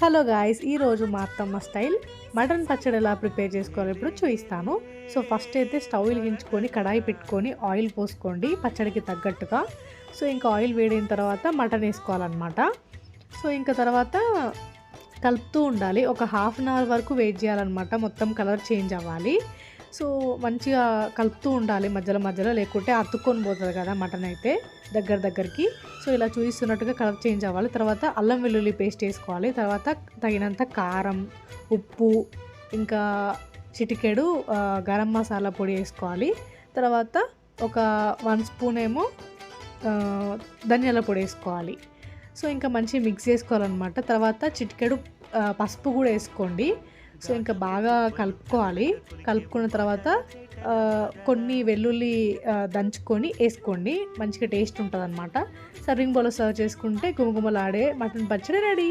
Hello guys ఈరోజు మా అత్తమ్మ స్టైల్ మటన్ పచ్చడి ఎలా ప్రిపేర్ చేసుకోవాలో ఇప్పుడు చూపిస్తాను. సో ఫస్ట్ అయితే స్టవ్ వెలిగించుకొని కడాయి పెట్టుకొని ఆయిల్ పోసుకోండి పచ్చడికి తగ్గట్టుగా. సో ఇంకా ఆయిల్ వేడిన తర్వాత మటన్ వేసుకోవాలన్నమాట. సో ఇంకా తర్వాత కలుపుతూ ఉండాలి. ఒక హాఫ్ అన్ అవర్ వరకు వెయిట్ చేయాలన్నమాట. మొత్తం కలర్ చేంజ్ అవ్వాలి. సో మంచిగా కలుపుతూ ఉండాలి మధ్యలో మధ్యలో లేకుంటే అతుక్కొని పోతుంది కదా మటన్ అయితే దగ్గర దగ్గరికి. సో ఇలా చూపిస్తున్నట్టుగా కలర్ చేంజ్ అవ్వాలి. తర్వాత అల్లం వెల్లుల్లి పేస్ట్ వేసుకోవాలి. తర్వాత తగినంత కారం ఉప్పు ఇంకా చిటికెడు గరం మసాలా పొడి వేసుకోవాలి. తర్వాత ఒక వన్ స్పూన్ ఏమో ధనియాల పొడి వేసుకోవాలి. సో ఇంకా మంచిగా మిక్స్ చేసుకోవాలన్నమాట. తర్వాత చిటికెడు పసుపు కూడా వేసుకోండి. సో ఇంకా బాగా కలుపుకోవాలి. కలుపుకున్న తర్వాత కొన్ని వెల్లుల్లి దంచుకొని వేసుకోండి. మంచిగా టేస్ట్ ఉంటుంది అనమాట సర్వింగ్ బౌల్లో సర్వ్ చేసుకుంటే గుమగుమలాడే మటన్ పచ్చడి రెడీ.